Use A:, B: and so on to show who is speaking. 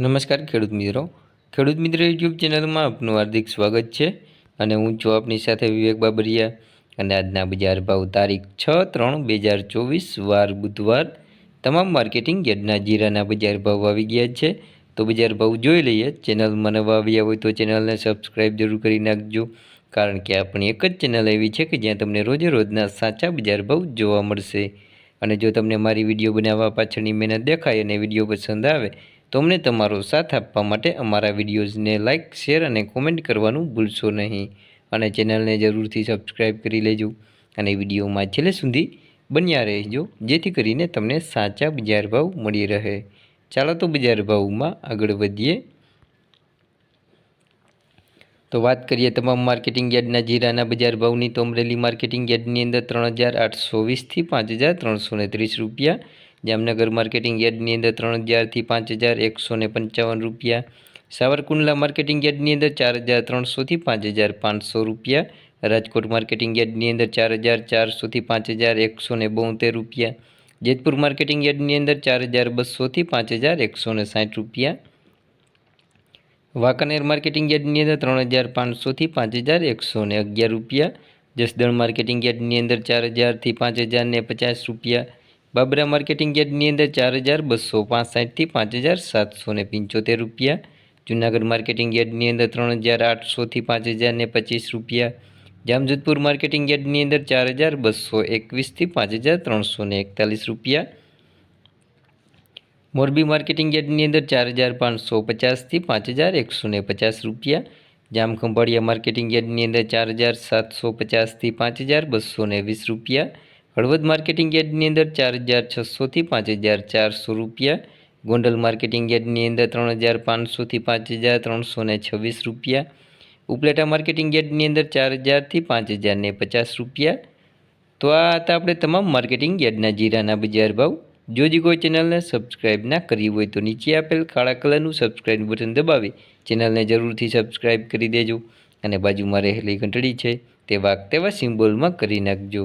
A: નમસ્કાર ખેડૂત મિત્રો. ખેડૂત મિત્ર યુટ્યુબ ચેનલમાં આપનું હાર્દિક સ્વાગત છે અને હું છું આપની સાથે વિવેક બાબરિયા અને આજના બજાર ભાવ તારીખ છ ત્રણ બે હજાર ચોવીસ વાર બુધવાર. તમામ માર્કેટિંગ યાર્ડના જીરાના બજાર ભાવ આવી ગયા છે. તો બજાર ભાવ જોઈ લઈએ. ચેનલમાં નવા આવ્યા હોય તો ચેનલને સબસ્ક્રાઈબ જરૂર કરી નાખજો. કારણ કે આપણી એક જ ચેનલ એવી છે કે જ્યાં તમને રોજે રોજના સાચા બજાર ભાવ જોવા મળશે. અને જો તમને મારી વીડિયો બનાવવા પાછળની મહેનત દેખાય અને વીડિયો પસંદ આવે તો અમને તમારો સાથ આપવા માટે અમારા વિડીયોઝને લાઇક શેર અને કોમેન્ટ કરવાનું ભૂલશો નહીં. અને ચેનલને જરૂરથી સબસ્ક્રાઈબ કરી લેજો અને વિડીયોમાં છેલ્લે સુધી બન્યા રહેજો, જેથી કરીને તમને સાચા બજાર ભાવ મળી રહે. ચાલો તો બજાર ભાવમાં આગળ વધીએ. તો વાત કરીએ તમામ માર્કેટિંગ યાર્ડના જીરાના બજાર ભાવની. તો અમરેલી માર્કેટિંગ યાર્ડની અંદર ત્રણ હજાર આઠસો વીસથી પાંચ હજાર ત્રણસો ત્રીસ રૂપિયા જામનગર માર્કેટિંગ યાર્ડની અંદર ત્રણ હજારથી પાંચ હજાર એકસો ને પંચાવન રૂપિયા. સાવરકુંડલા માર્કેટિંગ યાર્ડની અંદર ચાર હજાર ત્રણસોથી પાંચ હજાર પાંચસો રૂપિયા. રાજકોટ માર્કેટિંગ યાર્ડની અંદર ચાર હજાર ચારસોથી પાંચ હજાર એકસો ને બોતેર રૂપિયા. જેતપુર માર્કેટિંગ યાર્ડની અંદર ચાર હજાર બસોથી પાંચ હજાર એકસો ને સાઠ રૂપિયા. વાંકાનેર માર્કેટિંગ યાર્ડની અંદર ત્રણ હજાર પાંચસોથી પાંચ હજાર એકસો ને અગિયાર રૂપિયા. જસદણ માર્કેટિંગ યાર્ડની અંદર ચાર હજારથી પાંચ હજાર ને પચાસ રૂપિયા. બાબરા માર્કેટિંગ યાર્ડની અંદર ચાર હજાર બસો પાસઠથી પાંચ હજાર સાતસો ને પંચોતેર રૂપિયા. જૂનાગઢ માર્કેટિંગ યાર્ડની અંદર ત્રણ હજાર આઠસોથી પાંચ હજાર ને પચીસ રૂપિયા. જામજોધપુર માર્કેટિંગ યાર્ડની અંદર ચાર હજાર બસો એકવીસથી પાંચ હજાર ત્રણસો ને એકતાલીસ રૂપિયા. મોરબી માર્કેટિંગ યાર્ડની અંદર ચાર હજાર પાંચસો પચાસથી પાંચ હજાર એકસો ને પચાસ રૂપિયા. જામખંભાળિયા માર્કેટિંગ યાર્ડની અંદર ચાર હજાર સાતસો પચાસથી પાંચ હજાર બસો ને વીસ રૂપિયા. હળવદ માર્કેટિંગ યાર્ડની અંદર ચાર હજાર છસોથી પાંચ હજાર ચારસો રૂપિયા, ગોંડલ માર્કેટિંગ યાર્ડની અંદર ત્રણ હજાર પાંચસોથી પાંચ હજાર ત્રણસો છવ્વીસ રૂપિયા, ઉપલેટા માર્કેટિંગ યાર્ડની અંદર ચાર હજારથી પાંચ હજાર ને પચાસ રૂપિયા. તો આ હતા આપણે તમામ માર્કેટિંગ યાર્ડના જીરાના બજાર ભાવ. જો જે કોઈ ચેનલને સબસ્ક્રાઇબ ના કરી હોય તો નીચે આપેલ કાળા કલરનું સબસ્ક્રાઇબ બટન દબાવી ચેનલને જરૂરથી સબસ્ક્રાઇબ કરી દેજો અને બાજુમાં રહેલી ઘંટડી છે તે વાગ તેવા સિમ્બોલમાં કરી નાખજો.